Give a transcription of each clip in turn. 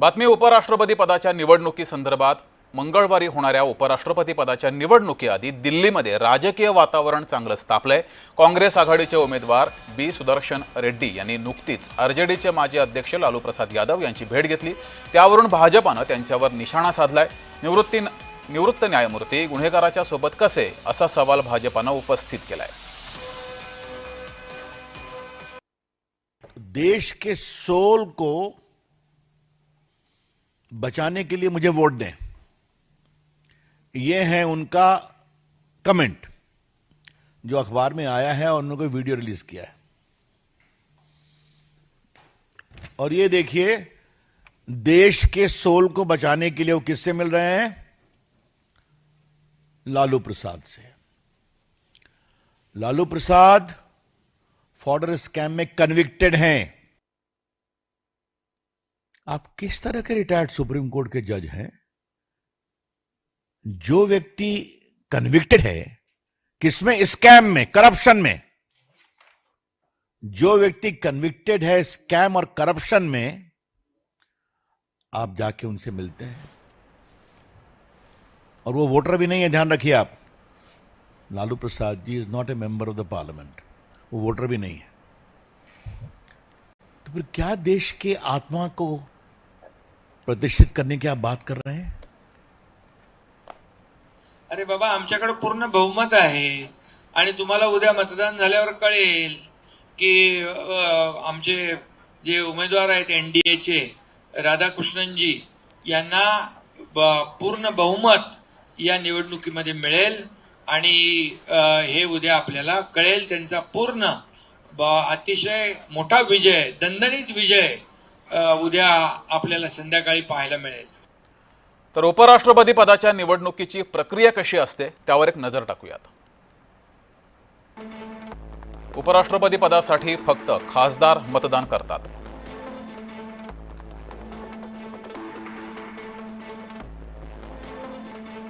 बातमी उपराष्ट्रपती पदाच्या निवडणुकीसंदर्भात मंगळवारी होणाऱ्या उपराष्ट्रपती पदाच्या निवडणुकीआधी दिल्लीमध्ये राजकीय वातावरण चांगलंच तापलंय काँग्रेस आघाडीचे उमेदवार बी. सुदर्शन रेड्डी यांनी नुकतीच आरजेडीचे माजी अध्यक्ष लालू प्रसाद यादव यांची भेट घेतली. त्यावरून भाजपानं त्यांच्यावर निशाणा साधलाय. निवृत्ती निवृत्त न्यायमूर्ती गुन्हेगाराच्या सोबत कसे? असा सवाल भाजपानं उपस्थित केलाय. देश के सोल को बचाने के लिए मुझे वोट दें। यह है उनका कमेंट जो अखबार में आया है और उन्होंने वीडियो रिलीज़ किया है। और ये देखिए, देश के सोल को बचाने के लिए वो किससे मिल रहे हैं? लालू प्रसाद से। लालू प्रसाद फॉर्डर स्कैम में कन्विक्टेड हैं। आप किस तरह के रिटायर्ड सुप्रीम कोर्ट के जज हैं? जो व्यक्ति कन्विक्टेड है, किसमें? स्कैम में करप्शन में। जो व्यक्ति कन्विक्टेड है स्कैम और करप्शन में, आप जाके उनसे मिलते हैं। और वो वोटर भी नहीं है, ध्यान रखिए आप। Lalu Prasad ji is not a member of the parliament वो वोटर भी नहीं है। तो फिर क्या देश के आत्मा को प्रतिष्ठित करने की आप बात कर रहे हैं? अरे बाबा आमच्याकडे पूर्ण बहुमत आहे. आणि तुम्हाला उद्या मतदान झाल्यावर कळेल की आमचे जे उमेदवार आहेत एनडीएचे राधाकृष्णनजी यांना ब- पूर्ण बहुमत या निवडणुकीमध्ये मिळेल. आणि हे उद्या आपल्याला कळेल. त्यांचा पूर्ण ब- अतिशय मोठा विजय दणदणीत विजय उद्या आपल्याला संध्याकाळी पाहायला मिळेल. तर उपराष्ट्रपती पदाच्या निवडणुकीची प्रक्रिया कशी असते त्यावर एक नजर टाकूयात. उपराष्ट्रपती पदासाठी फक्त खासदार मतदान करतात.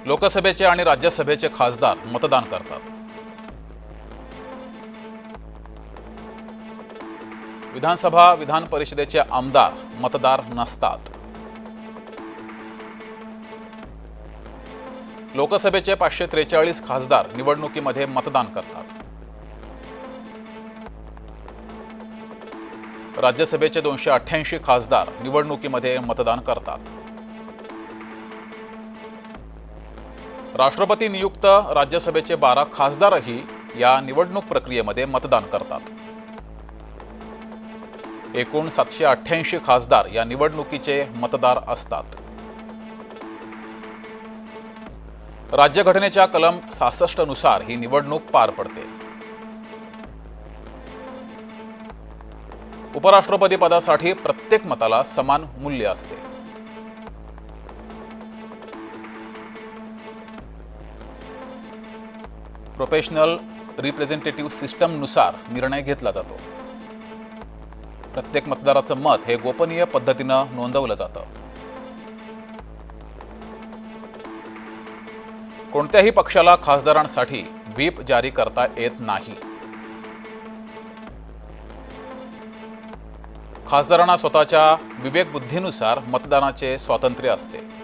लोकसभेचे आणि राज्यसभेचे खासदार मतदान करतात. विधानसभा विधान परिषदेचे आमदार मतदार नसतात. लोकसभेचे पाचशे त्रेचाळीस खासदार निवडणुकीमध्ये मतदान करतात. राज्यसभेचे दोनशे अठ्ठ्याऐंशी खासदार निवडणुकीमध्ये मतदान करतात. राष्ट्रपती नियुक्त राज्यसभेचे बारा खासदारही या निवडणूक प्रक्रियेमध्ये मतदान करतात. एकूण सातशे अठ्ठ्याऐंशी खासदार या निवडणुकीचे मतदार असतात. राज्यघटनेच्या कलम सहासष्टनुसार ही निवडणूक पार पडते. उपराष्ट्रपती पदासाठी प्रत्येक मताला समान मूल्य असते. प्रोफेशनल रिप्रेझेंटेटिव्ह सिस्टमनुसार निर्णय घेतला जातो. प्रत्येक मतदाराचं मत हे गोपनीय पद्धतीनं नोंदवलं जातं. कोणत्याही पक्षाला खासदारांसाठी व्हीप जारी करता येत नाही. खासदारांना स्वतःच्या विवेकबुद्धीनुसार मतदानाचे स्वातंत्र्य असते.